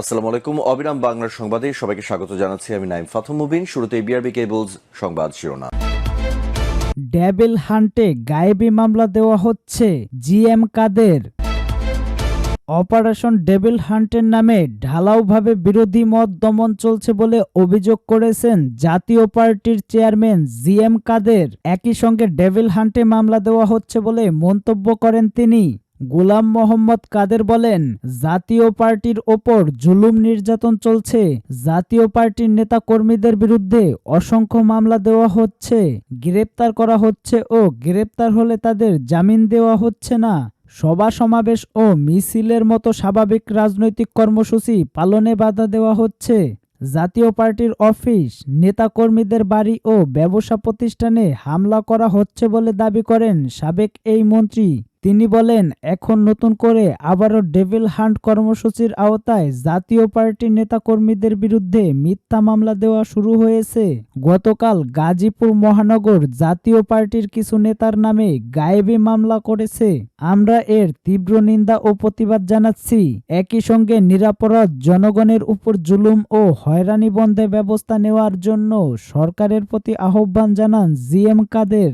আসসালামু আলাইকুম, অবিরাম বাংলার সংবাদে সবাইকে স্বাগত জানাচ্ছি। আমি নাইম ফাথম মুবিন শুরুতে বিআরবি কেবলস সংবাদ শিরোনাম। ডেভিল হান্টে গায়েবী মামলা দেওয়া হচ্ছে G M Quader. Operation devil হান্টের নামে ঢালাওভাবে বিরোধী মত দমন চলছে বলে অভিযোগ করেছেন জাতীয় পার্টির চেয়ারম্যান জি এম কাদের। একই সঙ্গে ডেভিল হান্টে মামলা দেওয়া হচ্ছে বলে মন্তব্য করেন তিনি। গোলাম মোহাম্মদ কাদের বলেন, জাতীয় পার্টির ওপর জুলুম নির্যাতন চলছে। জাতীয় পার্টির নেতা কর্মীদের বিরুদ্ধে অসংখ্য মামলা দেওয়া হচ্ছে। গ্রেপ্তার করা হচ্ছে ও গ্রেপ্তার হলে তাদের জামিন দেওয়া হচ্ছে না। সভা সমাবেশ ও মিছিলের মতো স্বাভাবিক রাজনৈতিক কর্মসূচি পালনে বাধা দেওয়া হচ্ছে। জাতীয় পার্টির অফিস, নেতাকর্মীদের বাড়ি ও ব্যবসা প্রতিষ্ঠানে হামলা করা হচ্ছে বলে দাবি করেন সাবেক এই মন্ত্রী। তিনি বলেন, এখন নতুন করে আবারও ডেভিল হান্ট কর্মসূচির আওতায় জাতীয় পার্টির নেতাকর্মীদের বিরুদ্ধে মিথ্যা মামলা দেওয়া শুরু হয়েছে। গতকাল গাজীপুর মহানগর জাতীয় পার্টির কিছু নেতার নামে গায়েবী মামলা করেছে। আমরা এর তীব্র নিন্দা ও প্রতিবাদ জানাচ্ছি। একই সঙ্গে নিরাপরাধ জনগণের উপর জুলুম ও হয়রানি বন্ধে ব্যবস্থা নেওয়ার জন্য সরকারের প্রতি আহ্বান জানান জিএম কাদের।